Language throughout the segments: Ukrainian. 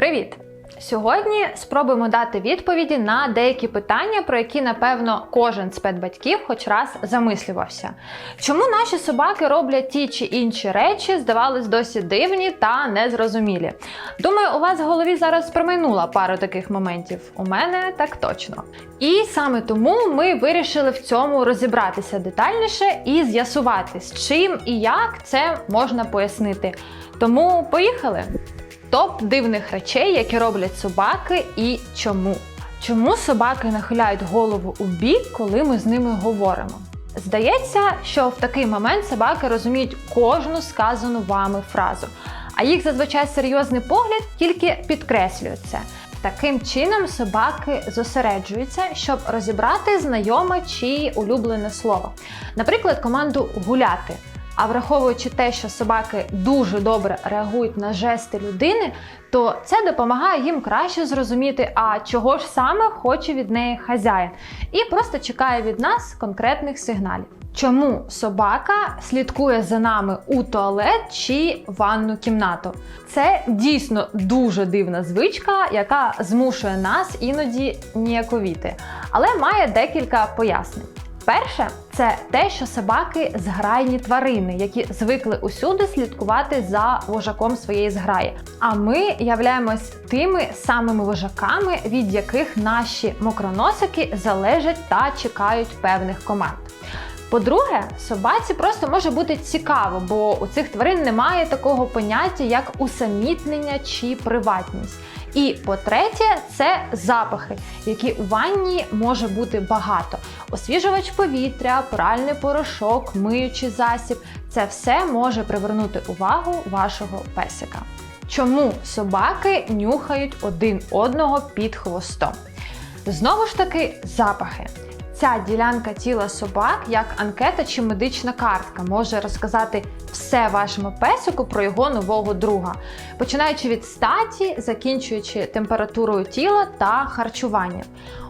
Привіт! Сьогодні спробуємо дати відповіді на деякі питання, про які, напевно, кожен з педбатьків хоч раз замислювався. Чому наші собаки роблять ті чи інші речі, здавались досі дивні та незрозумілі? Думаю, у вас в голові зараз промайнула пару таких моментів. У мене так точно. І саме тому ми вирішили в цьому розібратися детальніше і з'ясувати, з чим і як це можна пояснити. Тому поїхали! Топ дивних речей, які роблять собаки, і чому. Чому собаки нахиляють голову у бік, коли ми з ними говоримо? Здається, що в такий момент собаки розуміють кожну сказану вами фразу, а їх зазвичай серйозний погляд тільки підкреслює це. Таким чином собаки зосереджуються, щоб розібрати знайоме чи улюблене слово. Наприклад, команду гуляти. А враховуючи те, що собаки дуже добре реагують на жести людини, то це допомагає їм краще зрозуміти, а чого ж саме хоче від неї хазяїн, і просто чекає від нас конкретних сигналів. Чому собака слідкує за нами у туалет чи ванну кімнату? Це дійсно дуже дивна звичка, яка змушує нас іноді ніяковіти, але має декілька пояснень. Перше, це те, що собаки зграйні тварини, які звикли усюди слідкувати за вожаком своєї зграї. А ми являємось тими самими вожаками, від яких наші мокроносики залежать та чекають певних команд. По-друге, собаці просто може бути цікаво, бо у цих тварин немає такого поняття, як усамітнення чи приватність. І по-третє, це запахи, які у ванні може бути багато. Освіжувач повітря, пральний порошок, миючий засіб це все може привернути увагу вашого песика. Чому собаки нюхають один одного під хвостом? Знову ж таки, запахи. Ця ділянка тіла собак, як анкета чи медична картка, може розказати все вашому песику про його нового друга, починаючи від статі, закінчуючи температурою тіла та харчуванням.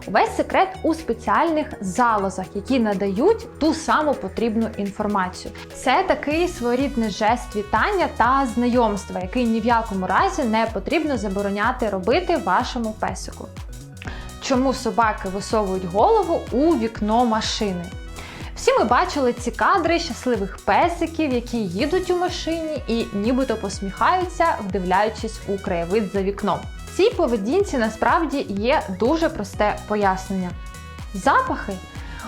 Увесь секрет у спеціальних залозах, які надають ту саму потрібну інформацію. Це такий своєрідний жест вітання та знайомства, який ні в якому разі не потрібно забороняти робити вашому песику. Чому собаки висовують голову у вікно машини? Всі ми бачили ці кадри щасливих песиків, які їдуть у машині і нібито посміхаються, вдивляючись у краєвид за вікном. Цій поведінці насправді є дуже просте пояснення. Запахи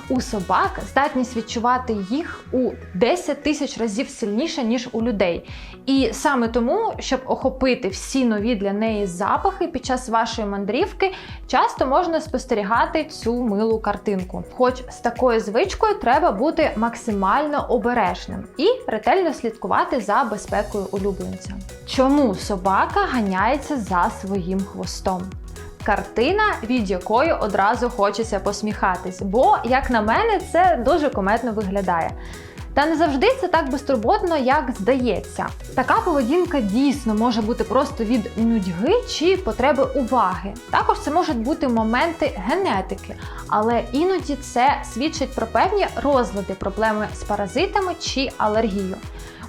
у собак здатність відчувати їх у 10 тисяч разів сильніше, ніж у людей. І саме тому, щоб охопити всі нові для неї запахи під час вашої мандрівки, часто можна спостерігати цю милу картинку. Хоч з такою звичкою треба бути максимально обережним і ретельно слідкувати за безпекою улюбленця. Чому собака ганяється за своїм хвостом? Картина, від якої одразу хочеться посміхатись, бо, як на мене, це дуже кометно виглядає. Та не завжди це так безтурботно, як здається. Така поведінка дійсно може бути просто від нудьги чи потреби уваги. Також це можуть бути моменти генетики, але іноді це свідчить про певні розлади, проблеми з паразитами чи алергію.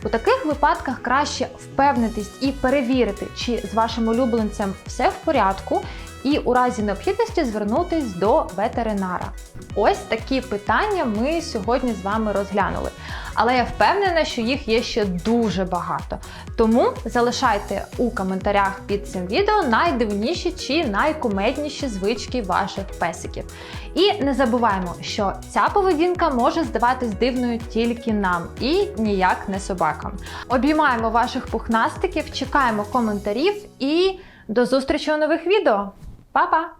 У таких випадках краще впевнитись і перевірити, чи з вашим улюбленцем все в порядку, і у разі необхідності звернутись до ветеринара. Ось такі питання ми сьогодні з вами розглянули. Але я впевнена, що їх є ще дуже багато. Тому залишайте у коментарях під цим відео найдивніші чи найкумедніші звички ваших песиків. І не забуваємо, що ця поведінка може здаватись дивною тільки нам і ніяк не собакам. Обіймаємо ваших пухнастиків, чекаємо коментарів і до зустрічі у нових відео! Bye bye!